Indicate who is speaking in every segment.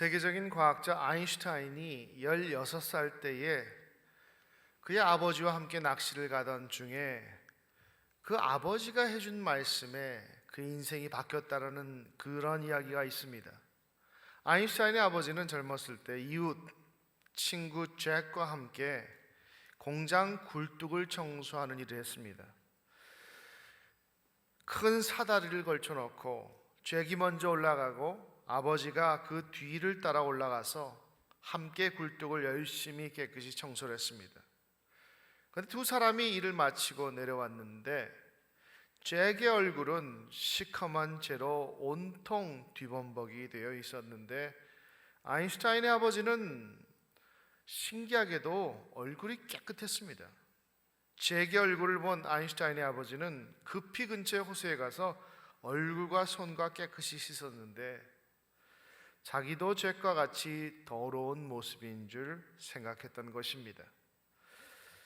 Speaker 1: 세계적인 과학자 아인슈타인이 16살 때에 그의 아버지와 함께 낚시를 가던 중에 그 아버지가 해준 말씀에 그 인생이 바뀌었다라는 그런 이야기가 있습니다. 아인슈타인의 아버지는 젊었을 때 이웃 친구 잭과 함께 공장 굴뚝을 청소하는 일을 했습니다. 큰 사다리를 걸쳐 놓고 잭이 먼저 올라가고 아버지가 그 뒤를 따라 올라가서 함께 굴뚝을 열심히 깨끗이 청소를 했습니다. 그런데 두 사람이 일을 마치고 내려왔는데 잭의 얼굴은 시커먼 채로 온통 뒤범벅이 되어 있었는데 아인슈타인의 아버지는 신기하게도 얼굴이 깨끗했습니다. 잭의 얼굴을 본 아인슈타인의 아버지는 급히 근처의 호수에 가서 얼굴과 손과 깨끗이 씻었는데 자기도 잭과 같이 더러운 모습인 줄 생각했던 것입니다.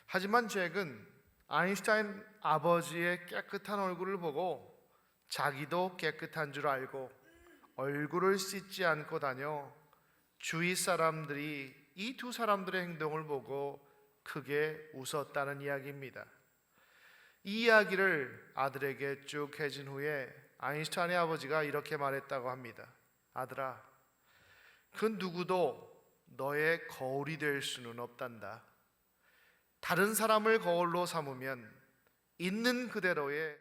Speaker 1: 하지만 잭은 아인슈타인 아버지의 깨끗한 얼굴을 보고 자기도 깨끗한 줄 알고 얼굴을 씻지 않고 다녀 주위 사람들이 이 두 사람들의 행동을 보고 크게 웃었다는 이야기입니다. 이 이야기를 아들에게 쭉 해준 후에 아인슈타인의 아버지가 이렇게 말했다고 합니다. 아들아, 그 누구도 너의 거울이 될 수는 없단다. 다른 사람을 거울로 삼으면 있는 그대로의